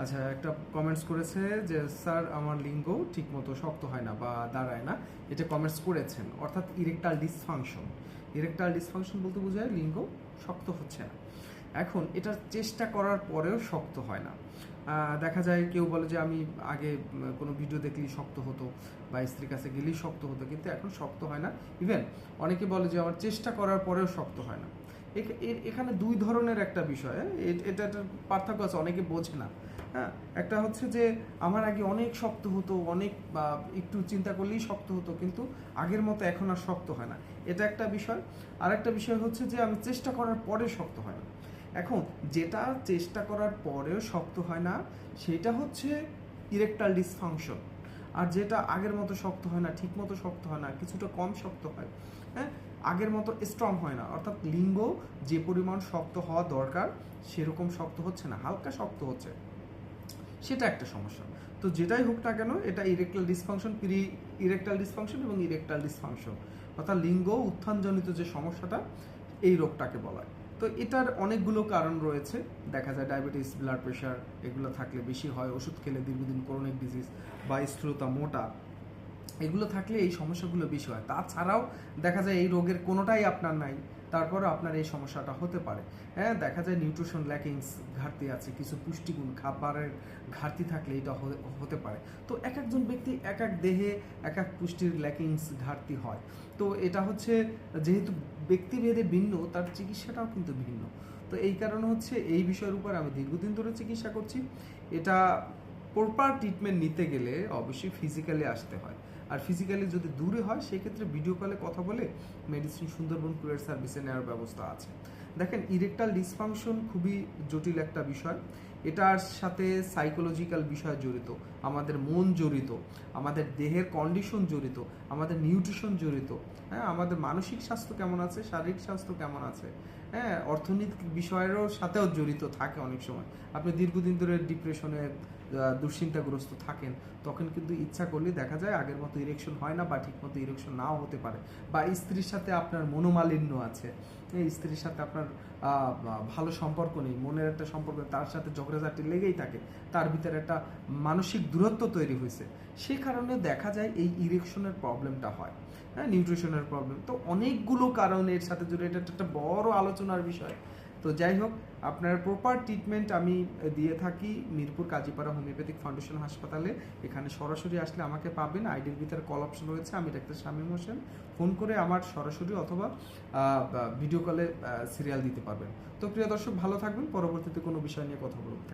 আচ্ছা একটা কমেন্টস করেছে যে, স্যার, আমার লিঙ্গ ঠিকমতো শক্ত হয় না বা দাঁড়ায় না। এটা কমেন্টস করেছেন, অর্থাৎ ইরেকটাল ডিসফাংশন ইরেকটাল ডিসফাংশন বলতে বোঝায় লিঙ্গ শক্ত হচ্ছে না। এখন এটা চেষ্টা করার পরেও শক্ত হয় না। দেখা যায় কেউ বলে যে, আমি আগে কোনো ভিডিও দেখলেই শক্ত হতো বা স্ত্রীর কাছে গেলেই শক্ত হতো। কিন্তু এখন শক্ত হয় না। ইভেন অনেকে বলে যে, আমার চেষ্টা করার পরেও শক্ত হয় না। এখানে দুই ধরনের একটা বিষয় হ্যাঁ? এটা একটা পার্থক্য আছে, অনেকে বোঝে না হ্যাঁ? একটা হচ্ছে যে, আমার আগে অনেক শক্ত হতো, অনেক, বা একটু চিন্তা করলেই শক্ত হতো, কিন্তু আগের মতো এখন আর শক্ত হয় না। এটা একটা বিষয়। আর একটা বিষয় হচ্ছে যে, আমি চেষ্টা করার পরে শক্ত হয় না। এখন, যেটা চেষ্টা করার পরেও শক্ত হয় না, সেটা হচ্ছে ইরেকটাল ডিসফাংশন আর যেটা আগের মতো শক্ত হয় না, ঠিক মতো শক্ত হয় না, কিছুটা কম শক্ত হয় হ্যাঁ? আগের মতো স্ট্রং হয় না। অর্থাৎ লিঙ্গ যে পরিমাণ শক্ত হওয়া দরকার, সেরকম শক্ত হচ্ছে না, হালকা শক্ত হচ্ছে। সেটা একটা সমস্যা। তো যেটাই হোক না কেন, এটা erectile dysfunction pre erectile dysfunction এবং ইরেকটাল ডিসফাংশন অর্থাৎ লিঙ্গ উত্থানজনিত যে সমস্যাটা, এই রোগটাকে বলা হয়। তো এটার অনেকগুলো কারণ রয়েছে। দেখা যায় ডায়াবেটিস ব্লাড প্রেশার এগুলো থাকলে বেশি হয়। ওষুধ খেলে দীর্ঘদিন ক্রনিক ডিজিজ বা স্থূলতা মোটা। এগুলো থাকলে এই সমস্যাগুলো বেশি হয়। তাছাড়াও দেখা যায় এই রোগের কোনোটাই আপনার নাই তারপরে আপনার এই সমস্যাটা হতে পারে। হ্যাঁ দেখা যায় নিউট্রিশন ল্যাকিংস ঘাটতি আছে, কিছু পুষ্টিগুণ, খাবারের ঘাটতি থাকলে এটা হতে- পারে। তো এক একজন ব্যক্তি এক এক দেহে এক এক পুষ্টির ল্যাকিংস ঘাটতি হয়। তো এটা হচ্ছে যেহেতু ব্যক্তিভেদে ভিন্ন, তার চিকিৎসাটাও কিন্তু ভিন্ন। তো এই কারণে হচ্ছে এই বিষয়ের উপর আমি দীর্ঘদিন ধরে চিকিৎসা করছি। এটা প্রপার ট্রিটমেন্ট নিতে গেলে অবশ্যই ফিজিক্যালি আসতে হয়। আর ফিজিক্যালি যদি দূরে হয়, সেক্ষেত্রে ভিডিও কলে কথা বলে মেডিসিন সুন্দরবন কুরিয়ার সার্ভিসে নেওয়ার ব্যবস্থা আছে। দেখেন ইরেকটাল ডিসফাংশন খুবই জটিল একটা বিষয়। এটার সাথে সাইকোলজিক্যাল বিষয় জড়িত, আমাদের মন জড়িত, আমাদের দেহের কন্ডিশন জড়িত, আমাদের নিউট্রিশন জড়িত। হ্যাঁ আমাদের মানসিক স্বাস্থ্য কেমন আছে, শারীরিক স্বাস্থ্য কেমন আছে? হ্যাঁ অর্থনৈতিক বিষয়েরও সাথেও জড়িত থাকে অনেক সময়। আপনি দীর্ঘদিন ধরে ডিপ্রেশনে দুশ্চিন্তাগ্রস্ত থাকেন, তখন কিন্তু ইচ্ছা করলে দেখা যায় আগের মতো ইরেকশন হয় না বা ঠিক মতো ইরেকশন নাও হতে পারে। বা স্ত্রীর সাথে আপনার মনোমালিন্য আছে স্ত্রীর সাথে আপনার ভালো সম্পর্ক নেই, মনের একটা সম্পর্ক তার সাথে ঝগড়াঝাটি লেগেই থাকে। তার ভিতরে একটা মানসিক দূরত্ব তৈরি হয়েছে। সেই কারণে দেখা যায় এই ইরেকশনের প্রবলেমটা হয়। হ্যাঁ নিউট্রিশনের প্রবলেম তো অনেকগুলো কারণ এর সাথে জুড়ে এটা একটা বড় আলোচনার বিষয়। তো যাই হোক, আপনার প্রপার ট্রিটমেন্ট আমি দিয়ে থাকি মিরপুর কাজীপাড়া হোমিওপ্যাথিক ফাউন্ডেশন হাসপাতালে। এখানে সরাসরি আসলে আমাকে পাবেন আইডির ভিতরে কল অপশন রয়েছে, আমি ডাক্তার শামীম হোসেন। ফোন করে আমার সরাসরি অথবা ভিডিও কলে সিরিয়াল দিতে পারবেন। তো প্রিয় দর্শক, ভালো থাকবেন, পরবর্তীতে কোনো বিষয় নিয়ে কথা বলব।